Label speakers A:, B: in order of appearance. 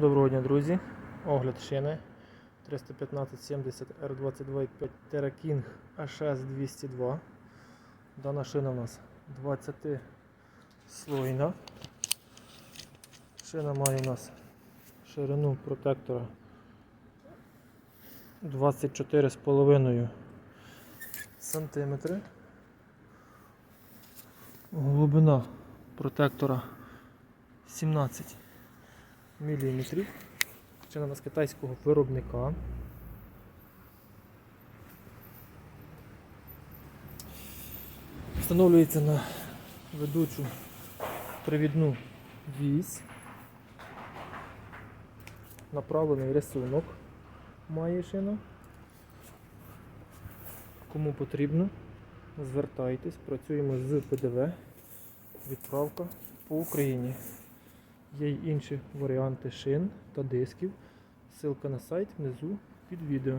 A: Доброго дня, друзі. Огляд шини 315-70 R22.5 TerraKing HS202. Дана шина у нас 20 слойна. Шина має у нас ширину протектора 24,5 см. Глибина протектора 17 мм. Це у нас китайського виробника. Встановлюється на ведучу привідну вісь. Направлений рисунок має шина. Кому потрібно, звертайтесь, працюємо з ПДВ. Відправка по Україні. Є й інші варіанти шин та дисків. Ссылка на сайт внизу під відео.